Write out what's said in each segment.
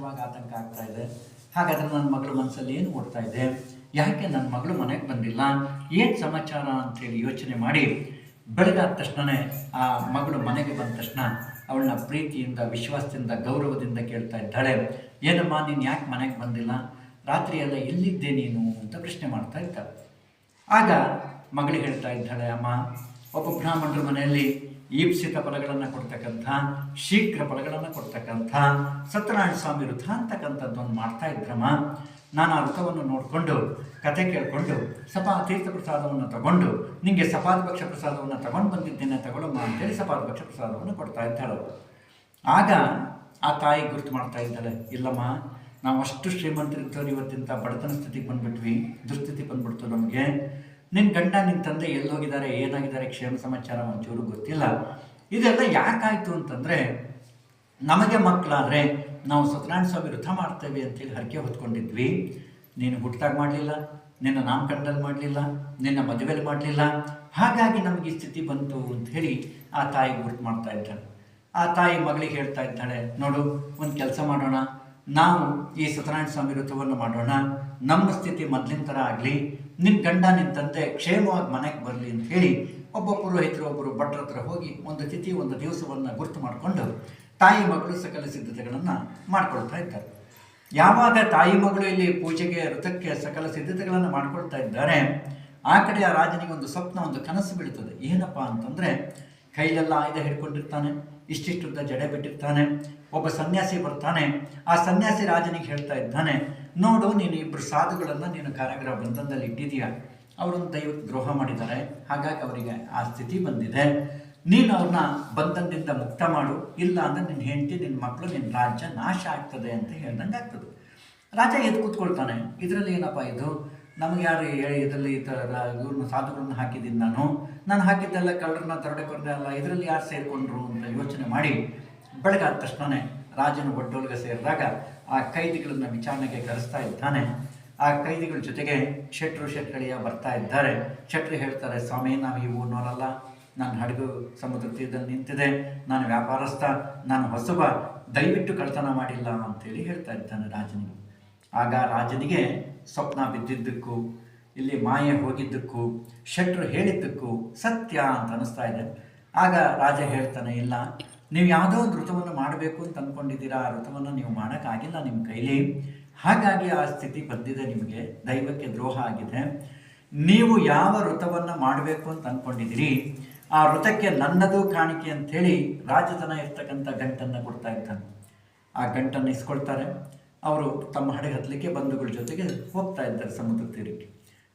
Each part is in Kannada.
ಸಹಜವಾಗಿ ಆತಂಕ ಆಗ್ತಾ ಇದೆ. ಹಾಗಾದರೆ ನನ್ನ ಮಗಳು ಮನಸ್ಸಲ್ಲಿ ಏನು ಓಡ್ತಾ ಇದೆ? ಯಾಕೆ ನನ್ನ ಮಗಳು ಮನೆಗೆ ಬಂದಿಲ್ಲ? ಏನು ಸಮಾಚಾರ ಅಂತೇಳಿ ಯೋಚನೆ ಮಾಡಿ. ಬೆಳಗಾದ ತಕ್ಷಣವೇ ಆ ಮಗಳು ಮನೆಗೆ ಬಂದ ತಕ್ಷಣ ಅವಳನ್ನ ಪ್ರೀತಿಯಿಂದ, ವಿಶ್ವಾಸದಿಂದ, ಗೌರವದಿಂದ ಕೇಳ್ತಾ ಇದ್ದಾಳೆ. ಏನಮ್ಮ, ನೀನು ಯಾಕೆ ಮನೆಗೆ ಬಂದಿಲ್ಲ? ರಾತ್ರಿ ಎಲ್ಲ ಎಲ್ಲಿದ್ದೆ ನೀನು ಅಂತ ಪ್ರಶ್ನೆ ಮಾಡ್ತಾ ಇದ್ದಾಳೆ ಆಗ ಮಗಳು ಹೇಳ್ತಾ ಇದ್ದಾಳೆ, ಅಮ್ಮ, ಒಬ್ಬ ಬ್ರಾಹ್ಮಣರ ಮನೆಯಲ್ಲಿ ಈಪ್ಸಿತ ಫಲಗಳನ್ನು ಕೊಡ್ತಕ್ಕಂಥ, ಶೀಘ್ರ ಫಲಗಳನ್ನು ಕೊಡ್ತಕ್ಕಂಥ, ಸತ್ಯನಾರಾಯಣ ಸ್ವಾಮಿ ವೃಥ ಅಂತಕ್ಕಂಥದ್ದೊಂದು ಮಾಡ್ತಾ ಇದ್ರಮ್ಮ ನಾನು ಆ ವೃತವನ್ನು ನೋಡಿಕೊಂಡು, ಕತೆ ಕೇಳಿಕೊಂಡು, ಸಪಾ ತೀರ್ಥ ಪ್ರಸಾದವನ್ನು ತಗೊಂಡು ನಿಮಗೆ ಸಪಾದ ಪಕ್ಷ ಪ್ರಸಾದವನ್ನು ತಗೊಂಡು ಬಂದಿದ್ದೇನೆ ತಗೊಳ್ಳಮ್ಮ ಅಂತೇಳಿ ಸಪಾದ ಪಕ್ಷ ಪ್ರಸಾದವನ್ನು ಕೊಡ್ತಾ ಇದ್ದಾಳು. ಆಗ ಆ ತಾಯಿ ಗುರುತು ಮಾಡ್ತಾ ಇದ್ದಾಳೆ, ಇಲ್ಲಮ್ಮ ನಾವು ಅಷ್ಟು ಶ್ರೀಮಂತರಿದ್ದವ್ರು ಇವತ್ತಿಂತ ಬಡತನ ಸ್ಥಿತಿಗೆ ಬಂದುಬಿಟ್ವಿ ದುಸ್ಥಿತಿ ಬಂದ್ಬಿಡ್ತು ನಮಗೆ ನಿನ್ನ ಗಂಡ ನಿನ್ನ ತಂದೆ ಎಲ್ಲೋಗಿದ್ದಾರೆ, ಏನಾಗಿದ್ದಾರೆ, ಕ್ಷೇಮ ಸಮಾಚಾರ ಒಂಚೂರು ಗೊತ್ತಿಲ್ಲ. ಇದೆಲ್ಲ ಯಾಕಾಯಿತು ಅಂತಂದರೆ, ನಮಗೆ ಮಕ್ಕಳಾದರೆ ನಾವು ಸತ್ಯನಾರಾಯಣ ಸ್ವಾಮಿ ವೃಥ ಮಾಡ್ತೇವೆ ಅಂತೇಳಿ ಹರಕೆ ಹೊತ್ಕೊಂಡಿದ್ವಿ. ನೀನು ಹುಟ್ಟಾಗ ಮಾಡಲಿಲ್ಲ, ನಿನ್ನ ನಾಮಕರಣದಲ್ಲಿ ಮಾಡಲಿಲ್ಲ, ನಿನ್ನ ಮದುವೆಯಲ್ಲಿ ಮಾಡಲಿಲ್ಲ. ಹಾಗಾಗಿ ನಮಗೆ ಈ ಸ್ಥಿತಿ ಬಂತು ಅಂತ ಹೇಳಿ ಆ ತಾಯಿ ಗುರುತು ಮಾಡ್ತಾ ಇದ್ದಾಳೆ. ಆ ತಾಯಿ ಮಗಳಿಗೆ ಹೇಳ್ತಾ ಇದ್ದಾಳೆ, ನೋಡು, ಒಂದು ಕೆಲಸ ಮಾಡೋಣ. ನಾವು ಈ ಸತ್ಯನಾರಾಯಣ ಸ್ವಾಮಿ ವೃತವನ್ನು ಮಾಡೋಣ. ನಮ್ಮ ಸ್ಥಿತಿ ಮೊದಲಿನ ಥರ ಆಗಲಿ ನಿನ್ನ ಗಂಡ ನಿನ್ನ ತಂದೆ ಕ್ಷೇಮವಾಗಿ ಮನೆಗೆ ಬರಲಿ ಅಂತ ಹೇಳಿ ಒಬ್ಬ ಪುರೋಹಿತರು ಒಬ್ಬರು ಭಟ್ರ ಹತ್ರ ಹೋಗಿ ಒಂದು ತಿಥಿ, ಒಂದು ದಿವಸವನ್ನು ಗುರುತು ಮಾಡಿಕೊಂಡು ತಾಯಿ ಮಗಳು ಸಕಲ ಸಿದ್ಧತೆಗಳನ್ನು ಮಾಡ್ಕೊಳ್ತಾ ಇದ್ದಾರೆ. ಯಾವಾಗ ತಾಯಿ ಮಗಳು ಇಲ್ಲಿ ಪೂಜೆಗೆ ವೃತಕ್ಕೆ ಸಕಲ ಸಿದ್ಧತೆಗಳನ್ನು ಮಾಡ್ಕೊಳ್ತಾ ಇದ್ದಾರೆ, ಆ ಕಡೆ ಆ ರಾಜನಿಗೆ ಒಂದು ಸ್ವಪ್ನ, ಒಂದು ಕನಸು ಬೀಳ್ತದೆ. ಏನಪ್ಪ ಅಂತಂದರೆ ಕೈಲೆಲ್ಲ ಆಯುಧ ಹಿಡ್ಕೊಂಡಿರ್ತಾನೆ, ಇಷ್ಟಿಷ್ಟುದ್ದ ಜಡೆ ಬಿಟ್ಟಿರ್ತಾನೆ, ಒಬ್ಬ ಸನ್ಯಾಸಿ ಬರ್ತಾನೆ, ಆ ಸನ್ಯಾಸಿ ರಾಜನಿಗೆ ಹೇಳ್ತಾ ಇದ್ದಾನೆ ನೋಡು, ನೀನು ಇಬ್ಬರು ಸಾಧುಗಳನ್ನು ನೀನು ಕಾರಾಗೃಹ ಬಂಧನದಲ್ಲಿ ಇಟ್ಟಿದೀಯ ಅವರನ್ನು ದೈವಕ್ಕೆ ದ್ರೋಹ ಮಾಡಿದ್ದಾರೆ. ಹಾಗಾಗಿ ಅವರಿಗೆ ಆ ಸ್ಥಿತಿ ಬಂದಿದೆ. ನೀನು ಅವ್ರನ್ನ ಬಂಧನದಿಂದ ಮುಕ್ತ ಮಾಡು. ಇಲ್ಲ ಅಂದರೆ ನಿನ್ನ ಹೆಂಡತಿ ನಿನ್ನ ಮಕ್ಕಳು ನಿನ್ನ ರಾಜ್ಯ ನಾಶ ಆಗ್ತದೆ ಅಂತ ಹೇಳ್ದಂಗೆ ಆಗ್ತದೆ. ರಾಜ ಎದ್ದು ಕೂತ್ಕೊಳ್ತಾನೆ. ಇದರಲ್ಲಿ ಏನಪ್ಪ ಇದು? ನಮಗೆ ಯಾರು ಇದರಲ್ಲಿ ಈ ಥರ ಇವ್ರನ್ನ ಸಾಧುಗಳನ್ನ ಹಾಕಿದ್ದೀನಿ ನಾನು. ನಾನು ಹಾಕಿದ್ದೆಲ್ಲ ಕಳ್ಳರನ್ನ ತರಡೆಕೊಂಡೆ ಅಲ್ಲ. ಇದರಲ್ಲಿ ಯಾರು ಸೇರಿಕೊಂಡ್ರು ಅಂತ ಯೋಚನೆ ಮಾಡಿ ಬೆಳಗಾದ ತಕ್ಷಣನೇ ರಾಜನ ಒಡ್ಡೋಲ್ಗೆ ಸೇರಿದಾಗ ಆ ಕೈದಿಗಳನ್ನ ವಿಚಾರಣೆಗೆ ಕರೆಸ್ತಾ ಇದ್ದಾನೆ. ಆ ಕೈದಿಗಳ ಜೊತೆಗೆ ಶೆಟ್ರು ಶೆಟ್ಟಳಿಯ ಬರ್ತಾ ಇದ್ದಾರೆ. ಶೆಟ್ರು ಹೇಳ್ತಾರೆ, ಸ್ವಾಮಿ, ನಾವು ಈ ನೋಡಲ್ಲ ನನ್ನ ಹಡಗು ಸಮುದ್ರ ತೀರದಲ್ಲಿ ನಿಂತಿದೆ. ನಾನು ವ್ಯಾಪಾರಸ್ಥ. ನಾನು ಹೊಸಬ. ದಯವಿಟ್ಟು ಕಳ್ತನ ಮಾಡಿಲ್ಲ ಅಂತೇಳಿ ಹೇಳ್ತಾ ಇದ್ದಾನೆ ರಾಜನಿಗೆ. ಆಗ ರಾಜನಿಗೆ ಸ್ವಪ್ನ ಬಿದ್ದಿದ್ದಕ್ಕೂ, ಇಲ್ಲಿ ಮಾಯೆ ಹೋಗಿದ್ದಕ್ಕೂ ಶೆಟ್ರು ಹೇಳಿದ್ದಕ್ಕೂ ಸತ್ಯ ಅಂತ ಅನಿಸ್ತಾ ಇದೆ. ಆಗ ರಾಜ ಹೇಳ್ತಾನೆ, ಇಲ್ಲ ನೀವು ಯಾವುದೋ ಒಂದು ಋತುವನ್ನು ಮಾಡಬೇಕು ಅಂತ ಅಂದ್ಕೊಂಡಿದ್ದೀರಾ ಆ ಋತುವನ್ನು ನೀವು ಮಾಡೋಕ್ಕಾಗಿಲ್ಲ ನಿಮ್ಮ ಕೈಲಿ. ಹಾಗಾಗಿ ಆ ಸ್ಥಿತಿ ಬಂದಿದೆ ನಿಮಗೆ, ದೈವಕ್ಕೆ ದ್ರೋಹ ಆಗಿದೆ. ನೀವು ಯಾವ ಋತವನ್ನು ಮಾಡಬೇಕು ಅಂತ ಅಂದ್ಕೊಂಡಿದ್ದೀರಿ ಆ ಋತಕ್ಕೆ ನನ್ನದು ಕಾಣಿಕೆ ಅಂಥೇಳಿ ರಾಜತನ ಇರ್ತಕ್ಕಂಥ ಗಂಟನ್ನು ಕೊಡ್ತಾ ಇದ್ದಾನೆ ಆ ಗಂಟನ್ನು ಇಸ್ಕೊಳ್ತಾರೆ. ಅವರು ತಮ್ಮ ಹಡೆಗೆ ಹತ್ತಲಿಕ್ಕೆ ಬಂಧುಗಳ ಜೊತೆಗೆ ಹೋಗ್ತಾ ಇದ್ದಾರೆ ಸಮುದ್ರ ತೀರಕ್ಕೆ.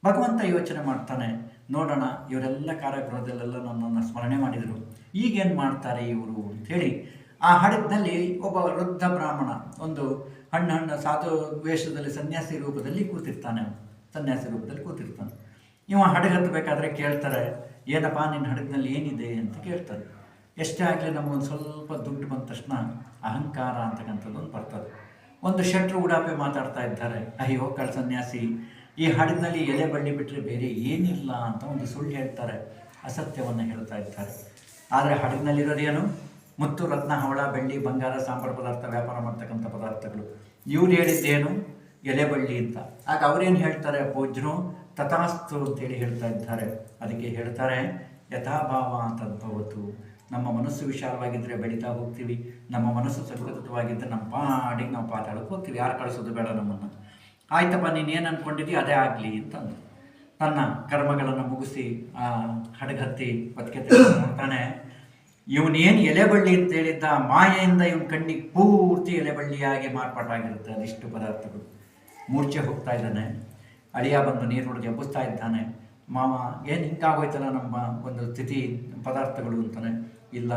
ಭಗವಂತ ಯೋಚನೆ ಮಾಡ್ತಾನೆ, ನೋಡೋಣ, ಇವರೆಲ್ಲ ಕಾರ್ಯಕ್ರಮದಲ್ಲೆಲ್ಲ ನನ್ನನ್ನು ಸ್ಮರಣೆ ಮಾಡಿದರು. ಈಗೇನು ಮಾಡ್ತಾರೆ ಇವರು ಅಂಥೇಳಿ ಆ ಹಡಗಿನಲ್ಲಿ ಒಬ್ಬ ವೃದ್ಧ ಬ್ರಾಹ್ಮಣ, ಒಂದು ಹಣ್ಣು ಹಣ್ಣು ಸಾಧು ವೇಷದಲ್ಲಿ ಸನ್ಯಾಸಿ ರೂಪದಲ್ಲಿ ಕೂತಿರ್ತಾನೆ. ಸನ್ಯಾಸಿ ರೂಪದಲ್ಲಿ ಕೂತಿರ್ತಾನೆ. ಇವ ಹಡಗು ಹತ್ತಬೇಕಾದ್ರೆ ಕೇಳ್ತಾರೆ, ಏನಪ್ಪ ನಿನ್ನ ಹಡಗಿನಲ್ಲಿ ಏನಿದೆ ಅಂತ ಕೇಳ್ತಾರೆ. ಎಷ್ಟೇ ಆಗಲಿ ನಮಗೊಂದು ಸ್ವಲ್ಪ ದುಡ್ಡು ಬಂದ ತಕ್ಷಣ ಅಹಂಕಾರ ಅಂತಕ್ಕಂಥದ್ದು ಒಂದು ಬರ್ತದೆ. ಒಂದು ಶೆಟ್ರು ಉಡಾಪೆ ಮಾತಾಡ್ತಾ ಇದ್ದಾರೆ, ಅಯ್ಯೋ ಕಳ್ ಸನ್ಯಾಸಿ, ಈ ಹಡಗಿನಲ್ಲಿ ಎಲೆ ಬಳ್ಳಿ ಬಿಟ್ಟರೆ ಬೇರೆ ಏನಿಲ್ಲ ಅಂತ ಒಂದು ಸುಳ್ಳು ಹೇಳ್ತಾರೆ, ಅಸತ್ಯವನ್ನು ಹೇಳ್ತಾ ಇರ್ತಾರೆ ಆದರೆ ಹಡಗಿನಲ್ಲಿರೋದೇನು ಮುತ್ತು, ರತ್ನ, ಹವಳ, ಬೆಳ್ಳಿ, ಬಂಗಾರ, ಸಾಂಬಾರು ಪದಾರ್ಥ, ವ್ಯಾಪಾರ ಮಾಡ್ತಕ್ಕಂಥ ಪದಾರ್ಥಗಳು. ಇವ್ರು ಹೇಳಿದ್ದೇನು? ಎಲೆ ಬಳ್ಳಿ ಅಂತ. ಆಗ ಅವ್ರೇನು ಹೇಳ್ತಾರೆ? ಪೂಜ್ಯರು ತಥಾಸ್ತು ಅಂತೇಳಿ ಹೇಳ್ತಾ ಇದ್ದಾರೆ. ಅದಕ್ಕೆ ಹೇಳ್ತಾರೆ ಯಥಾಭಾವ ಅಂತದ್ಭವತ್ತು ನಮ್ಮ ಮನಸ್ಸು ವಿಶಾಲವಾಗಿದ್ದರೆ ಬೆಳೀತಾ ಹೋಗ್ತೀವಿ. ನಮ್ಮ ಮನಸ್ಸು ಸಂಕುಚಿತವಾಗಿದ್ದರೆ ನಮ್ಮ ಪಾಡಿಗೆ ನಾವು ಪಾತಾಡೋಕೆ ಹೋಗ್ತೀವಿ. ಯಾರು ಕಳಿಸೋದು ಬೇಡ ನಮ್ಮನ್ನು. ಆಯ್ತಪ್ಪ ನೀನು ಏನು ಅಂದ್ಕೊಂಡಿದ್ದೀವಿ ಅದೇ ಆಗಲಿ ಅಂತಂದು. ತನ್ನ ಕರ್ಮಗಳನ್ನು ಮುಗಿಸಿ ಹಡಗತ್ತಿ, ಬದುಕೆ ನೋಡ್ತಾನೆ ಇವನೇನು ಎಲೆಬಳ್ಳಿ ಅಂತ ಹೇಳಿದ್ದ? ಮಾಯೆಯಿಂದ ಇವನ ಕಣ್ಣಿಗೆ ಪೂರ್ತಿ ಎಲೆಬಳ್ಳಿಯಾಗಿ ಮಾರ್ಪಾಟಾಗಿರುತ್ತೆ ಅದಿಷ್ಟು ಪದಾರ್ಥಗಳು. ಮೂರ್ಛೆ ಹೋಗ್ತಾ ಇದ್ದಾನೆ. ಅಳಿಯ ಬಂದು ನೀರು ಹೊಡೆದು ಎಬ್ಬಿಸ್ತಾ ಇದ್ದಾನೆ. ಮಾವ, ಏನು ಹಿಂಗಾಗೋಯ್ತಲ್ಲ ನಮ್ಮ ಒಂದು ಸ್ಥಿತಿ ಪದಾರ್ಥಗಳು ಅಂತಾನೆ? ಇಲ್ಲ,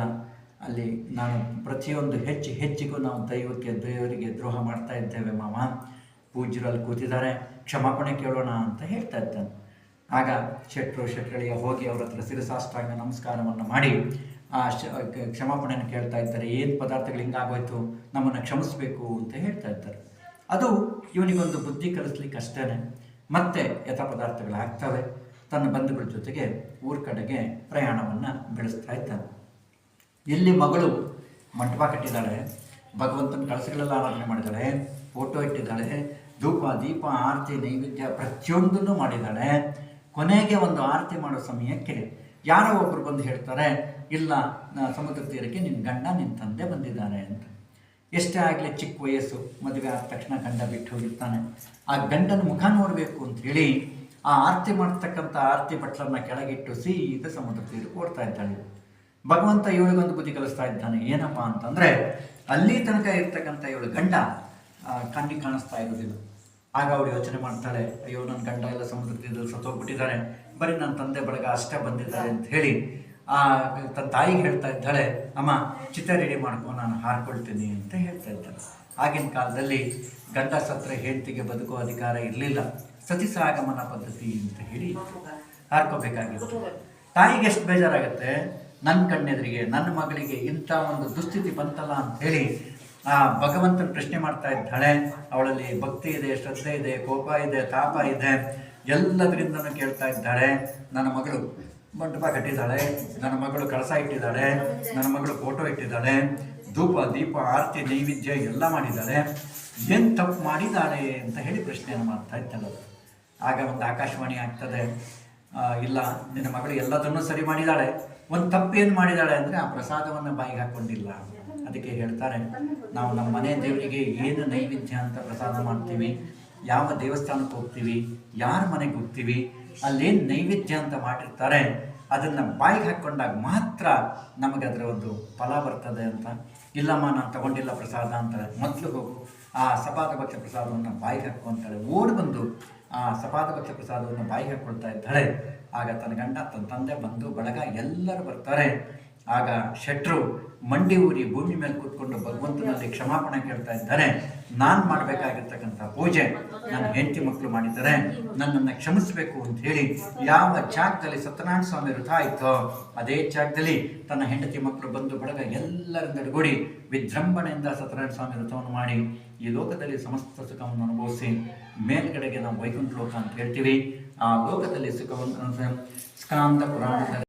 ಅಲ್ಲಿ ನಾನು ಪ್ರತಿಯೊಂದು ಹೆಚ್ಚು ಹೆಚ್ಚಿಗೂ ನಾವು ದೈವಕ್ಕೆ, ದೇವರಿಗೆ ದ್ರೋಹ ಮಾಡ್ತಾ ಇದ್ದೇವೆ ಮಾವ. ಪೂಜ್ಯರಲ್ಲಿ ಕೂತಿದ್ದಾರೆ. ಕ್ಷಮಾಪಣೆ ಕೇಳೋಣ ಅಂತ ಹೇಳ್ತಾ ಇದ್ದಾನೆ. ಆಗ ಶೆಟ್ಟರು ಶೆಟ್ಗಳಿಗೆ ಹೋಗಿ ಅವರ ಹತ್ರ ಶಿರಸಾಷ್ಟಾಂಗ ನಮಸ್ಕಾರವನ್ನು ಮಾಡಿ, ಆ ಕ್ಷಮಾಪಣೆಯನ್ನು ಕೇಳ್ತಾ ಇದ್ದಾರೆ. ಏನು ಪದಾರ್ಥಗಳು ಹಿಂಗಾಗೋಯ್ತು? ನಮ್ಮನ್ನು ಕ್ಷಮಿಸಬೇಕು ಅಂತ ಹೇಳ್ತಾ ಇದ್ದಾರೆ. ಅದು ಇವನಿಗೊಂದು ಬುದ್ಧಿ ಕಲಿಸ್ಲಿಕ್ಕೆ ಅಷ್ಟೇ ಮತ್ತೆ ಯಥ ಪದಾರ್ಥಗಳು ಆಗ್ತವೆ. ತನ್ನ ಬಂಧುಗಳ ಜೊತೆಗೆ ಊರ ಕಡೆಗೆ ಪ್ರಯಾಣವನ್ನು ಬೆಳೆಸ್ತಾ ಇದ್ದಾನೆ. ಇಲ್ಲಿ ಮಗಳು ಮಂಟಪ ಕಟ್ಟಿದ್ದಾಳೆ ಭಗವಂತನ ಕಳಸಗಳೆಲ್ಲ ಆರಾಧನೆ ಮಾಡಿದ್ದಾಳೆ ಫೋಟೋ ಇಟ್ಟಿದ್ದಾಳೆ, ಧೂಪ, ದೀಪ, ಆರತಿ, ನೈವೇದ್ಯ ಪ್ರತಿಯೊಂದನ್ನು ಮಾಡಿದ್ದಾಳೆ ಕೊನೆಗೆ ಒಂದು ಆರತಿ ಮಾಡೋ ಸಮಯಕ್ಕೆ ಯಾರೋ ಒಬ್ಬರು ಬಂದು ಹೇಳ್ತಾರೆ, ಇಲ್ಲ ಸಮುದ್ರ ತೀರಕ್ಕೆ ನಿನ್ನ ಗಂಡ ನಿನ್ನ ತಂದೆ ಬಂದಿದ್ದಾರೆ ಅಂತ. ಎಷ್ಟೇ ಆಗಲಿ ಚಿಕ್ಕ ವಯಸ್ಸು, ಮದುವೆ ಆದ ತಕ್ಷಣ ಗಂಡ ಬಿಟ್ಟು ಹೋಗಿರ್ತಾನೆ. ಆ ಗಂಡನ ಮುಖ ನೋಡಬೇಕು ಹೇಳಿ ಆ ಆರತಿ ಮಾಡ್ತಕ್ಕಂಥ ಆರತಿ ಬಟ್ಲನ್ನ ಕೆಳಗಿಟ್ಟು ಸೀದಾ ಸಮುದ್ರ ತೀರಕ್ಕೆ ಓಡ್ತಾ ಇದ್ದಾಳೆ. ಭಗವಂತ ಇವಳಿಗೊಂದು ಬುದ್ಧಿ ಕಲಿಸ್ತಾ ಇದ್ದಾನೆ. ಏನಪ್ಪಾ ಅಂತಂದ್ರೆ, ಅಲ್ಲಿ ತನಕ ಇರ್ತಕ್ಕಂಥ ಇವಳು ಗಂಡ ಕಣ್ಣಿ ಕಾಣಿಸ್ತಾ ಇರೋದಿಲ್ಲ. ಆಗ ಅವಳು ಯೋಚನೆ ಮಾಡ್ತಾಳೆ, ಅಯ್ಯೋ ನನ್ನ ಗಂಡ ಎಲ್ಲ ಸಮುದ್ರ ತೀರದಲ್ಲಿ ಸತ್ತೋಗ್ಬಿಟ್ಟಿದ್ದಾರೆ ಬರೀ ನನ್ನ ತಂದೆ ಬಳಗ ಅಷ್ಟೇ ಬಂದಿದ್ದಾರೆ ಅಂತ ಹೇಳಿ, ಆ ತನ್ನ ತಾಯಿಗೆ ಹೇಳ್ತಾ ಇದ್ದಾಳೆ, ಅಮ್ಮ, ಚಿತ್ರ ರೆಡಿ ಮಾಡ್ಕೊ, ನಾನು ಹಾರ್ಕೊಳ್ತೀನಿ ಅಂತ ಹೇಳ್ತಾ ಇದ್ದಾಳೆ. ಆಗಿನ ಕಾಲದಲ್ಲಿ ಗಂಡ ಸತ್ರ ಹೆಂಡತಿಗೆ ಬದುಕೋ ಅಧಿಕಾರ ಇರಲಿಲ್ಲ. ಸತಿ ಸಾಗಮನ ಪದ್ಧತಿ ಅಂತ ಹೇಳಿ ಹಾರ್ಕೋಬೇಕಾಗಿತ್ತು. ತಾಯಿಗೆ ಎಷ್ಟು ಬೇಜಾರಾಗುತ್ತೆ? ನನ್ನ ಕಣ್ಣೆದುರಿಗೆ ನನ್ನ ಮಗಳಿಗೆ ಇಂಥ ಒಂದು ದುಸ್ಥಿತಿ ಬಂತಲ್ಲ ಅಂತ ಹೇಳಿ ಆ ಭಗವಂತನ ಪ್ರಶ್ನೆ ಮಾಡ್ತಾ ಇದ್ದಾಳೆ. ಅವಳಲ್ಲಿ ಭಕ್ತಿ ಇದೆ, ಶ್ರದ್ಧೆ ಇದೆ, ಕೋಪ ಇದೆ, ತಾಪ ಇದೆ. ಎಲ್ಲದರಿಂದನೂ ಕೇಳ್ತಾ ಇದ್ದಾಳೆ. ನನ್ನ ಮಗಳು ಮಂಟಪ ಕಟ್ಟಿದ್ದಾಳೆ. ನನ್ನ ಮಗಳು ಕಳಸ ಇಟ್ಟಿದ್ದಾಳೆ. ನನ್ನ ಮಗಳು ಫೋಟೋ ಇಟ್ಟಿದ್ದಾಳೆ. ಧೂಪ, ದೀಪ, ಆರತಿ, ನೈವೇದ್ಯ ಎಲ್ಲ ಮಾಡಿದ್ದಾಳೆ. ಏನು ತಪ್ಪು ಮಾಡಿದ್ದಾಳೆ ಅಂತ ಹೇಳಿ ಪ್ರಶ್ನೆಯನ್ನು ಮಾಡ್ತಾ ಇದ್ದಾಳೆ. ಆಗ ಒಂದು ಆಕಾಶವಾಣಿ ಆಗ್ತದೆ. ಇಲ್ಲ, ನಿನ್ನ ಮಗಳು ಎಲ್ಲದನ್ನೂ ಸರಿ ಮಾಡಿದ್ದಾಳೆ ಒಂದು ತಪ್ಪೇನು ಮಾಡಿದ್ದಾಳೆ ಅಂದರೆ ಆ ಪ್ರಸಾದವನ್ನು ಬಾಯಿಗೆ ಹಾಕ್ಕೊಂಡಿಲ್ಲ ಅದಕ್ಕೆ ಹೇಳ್ತಾರೆ, ನಾವು ನಮ್ಮ ಮನೆ ದೇವರಿಗೆ ಏನು ನೈವೇದ್ಯ ಅಂತ ಪ್ರಸಾದ ಮಾಡ್ತೀವಿ, ಯಾವ ದೇವಸ್ಥಾನಕ್ಕೆ ಹೋಗ್ತೀವಿ, ಯಾರ ಮನೆಗೆ ಹೋಗ್ತೀವಿ, ಅಲ್ಲೇನು ನೈವೇದ್ಯ ಅಂತ ಮಾಡಿರ್ತಾರೆ, ಅದನ್ನು ಬಾಯಿಗೆ ಹಾಕ್ಕೊಂಡಾಗ ಮಾತ್ರ ನಮಗೆ ಅದರ ಒಂದು ಫಲ ಬರ್ತದೆ ಅಂತ. ಇಲ್ಲಮ್ಮ, ನಾನು ತಗೊಂಡಿಲ್ಲ ಪ್ರಸಾದ ಅಂತಾರೆ ಮೊದಲು ಹೋಗು, ಆ ಸಪಾದ ಭಕ್ಷ ಪ್ರಸಾದವನ್ನು ಬಾಯಿಗೆ ಹಾಕ್ಕೊಂತಾಳೆ ಓಡಿ ಬಂದು ಆ ಸಪಾದ ಭಕ್ಷ ಪ್ರಸಾದವನ್ನು ಬಾಯಿಗೆ ಹಾಕ್ಕೊಳ್ತಾ ಇದ್ದಾಳೆ. ಆಗ ತನ್ನ ಗಂಡ, ತನ್ನ ತಂದೆ ಬಂಧು ಬಳಗ ಎಲ್ಲರೂ ಬರ್ತಾರೆ. ಆಗ ಶೆಟ್ರು ಮಂಡಿ ಊರಿ ಭೂಮಿ ಮೇಲೆ ಕೂತ್ಕೊಂಡು ಭಗವಂತನಲ್ಲಿ ಕ್ಷಮಾಪಣೆ ಕೇಳ್ತಾ ಇದ್ದಾರೆ. ನಾನು ಮಾಡಬೇಕಾಗಿರ್ತಕ್ಕಂಥ ಪೂಜೆ ನನ್ನ ಹೆಂಡತಿ ಮಕ್ಕಳು ಮಾಡಿದ್ದಾರೆ. ನನ್ನನ್ನು ಕ್ಷಮಿಸಬೇಕು ಅಂತ ಹೇಳಿ ಯಾವ ಜಾಗದಲ್ಲಿ ಸತ್ಯನಾರಾಯಣ ಸ್ವಾಮಿ ವೃಥ ಆಯಿತೋ ಅದೇ ಜಾಗದಲ್ಲಿ ತನ್ನ ಹೆಂಡತಿ ಮಕ್ಕಳು ಬಂದು ಬಳಗ ಎಲ್ಲರಿಂದಗೂಡಿ ವಿಜೃಂಭಣೆಯಿಂದ ಸತ್ಯನಾರಾಯಣ ಸ್ವಾಮಿ ವೃತವನ್ನು ಮಾಡಿ ಈ ಲೋಕದಲ್ಲಿ ಸಮಸ್ತ ಸುಖವನ್ನು ಅನುಭವಿಸಿ ಮೇಲ್ಗಡೆಗೆ ನಾವು ವೈಕುಂಠ ಲೋಕ ಅಂತ ಹೇಳ್ತೀವಿ. ಆ ಲೋಕದಲ್ಲಿ ಸುಖವನ್ನು ಸ್ಕಾಂದ ಪುರಾಣದಲ್ಲಿ